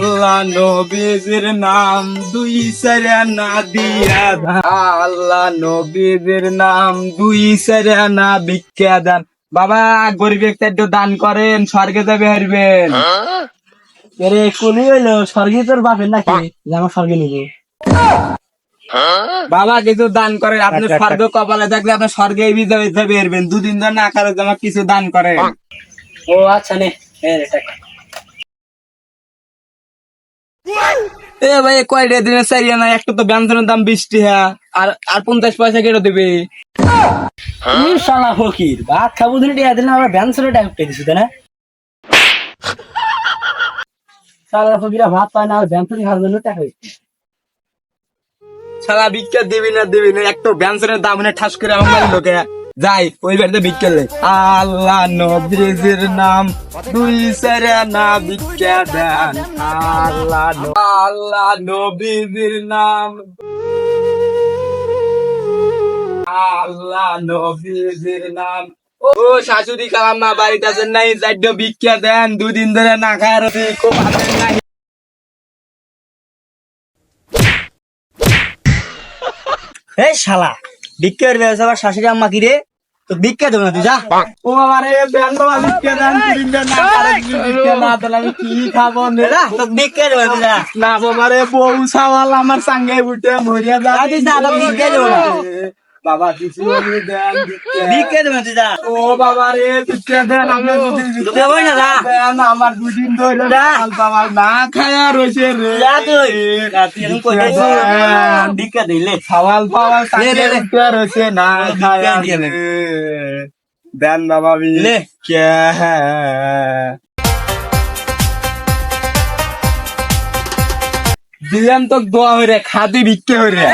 আল্লাহ নবীজির নাম দুই সেরা না দিয়া দান। আল্লাহ নবীজির নাম দুই সেরা না ভিক্ষা দান। বাবা গরিব একটা একটু দান করেন স্বর্গে যাবে হারবেন। এরে কোনি হইল স্বর্গে তোর বাপের নাকি? যে আমার স্বর্গে নিবে বাবা কিছু দান করে আপনি স্বর্গ কপালে থাকলে আপনার স্বর্গে যাবে যাবে হারবেন দুদিন ধরে না কারও জমা কিছু দান করেন। ও আচ্ছা নে এ রে টাকা। এ ভাই দিনের চাইয়া না একটা তো দাম বিশ টাকা আর আর পঞ্চাশ পয়সা কেটে দেবে। শালা ফকির ভাত খাব দিন টিয়া দিন আমরা ব্যান্সরে টাকা পেয়ে দিছি না? শালা ফকিরা ভাত পায় না আর ব্যান্সরে খাওয়ার জন্য টাকা ভিক্ষা দিবি না দিবি না একটা ব্যঞ্জনের দাম না ঠাস করে আমার লোকে যাই, ওই বাড়িতে ভিক্ষা লে আল্লাহ নবীজির নাম দুই সেরে না ভিক্ষা দেন। আল্লাহ আল্লাহ নবীজির নাম আল্লাহ নবীজির নাম। ও শাশুড়ি কালাম্মা বাড়িতে আছেন নাই ভিক্ষা দেন। দুদিন ধরে না খায় খুব আছেন নাই এই শালা, ভিক্ষা করবে আবার শাশুড়ি আম্মা কি রে? তো ভিক্ষা দেবো না তুই যা। ও বাবা রে ব্যান বাবা ভিক্ষা দেন তিন দিন না করে ভিক্ষা না দিলে আমি কি খাব নে যা, তো ভিক্ষা দেবো না যা। না বাবা রে বউ সাওয়াল আমার সঙ্গে উঠে মরিয়া যা তুই যা, ভিক্ষা দেবো না। বাবা কিছু দেন ভিক্ষা। ভিক্ষা দেবো না তুই যা ও বাবা রে ভিক্ষা দেন আমি দুদিন ভিক্ষা দেবোই না, যা। দেন আমার ধরে। বাবা না খায়া রয়েছে রে যা তুই কই। দিলে সাওয়াল পাওয়াল লে, লে, লে। রয়েছে না খায়া। দেন বাবা লে। ভিক্ষা দিলাম তো দোয়া হয়ে খাদি ভিক্ষে হয়ে।